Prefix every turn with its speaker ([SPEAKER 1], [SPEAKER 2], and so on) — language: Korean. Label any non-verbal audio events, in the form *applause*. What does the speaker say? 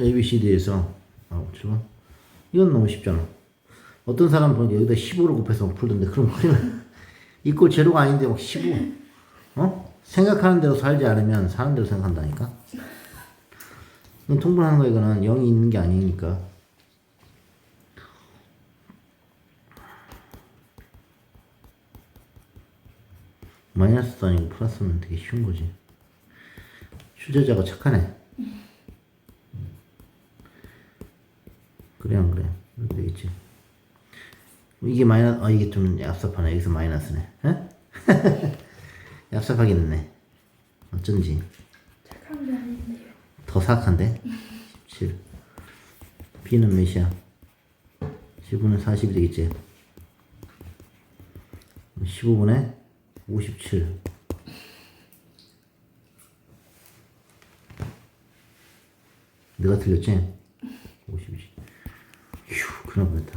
[SPEAKER 1] A, B, C, D에서 아, 7번 이건 너무 쉽잖아 어떤 사람 보니까 여기다 15를 곱해서 풀던데 그럼 큰일 나 이꼴 제로가 아닌데 막 15. 어? 생각하는 대로 살지 않으면 사는 대로 생각한다니까. 이건 통분하는 거 이거는 0이 있는 게 아니니까. 마이너스도 아니고 플러스는 되게 쉬운 거지. 출제자가 착하네. 그래 안 그래? 되겠지. 이게 마이너스, 아 이게 좀 얍삽하네. 여기서 마이너스네. 됐네. *laughs* 어쩐지
[SPEAKER 2] 착한 게 아닌데요.
[SPEAKER 1] 더 사악한데? 17. B는 몇이야? 15는 40이 되겠지. 15분에 57. 내가 틀렸지? 52. робити.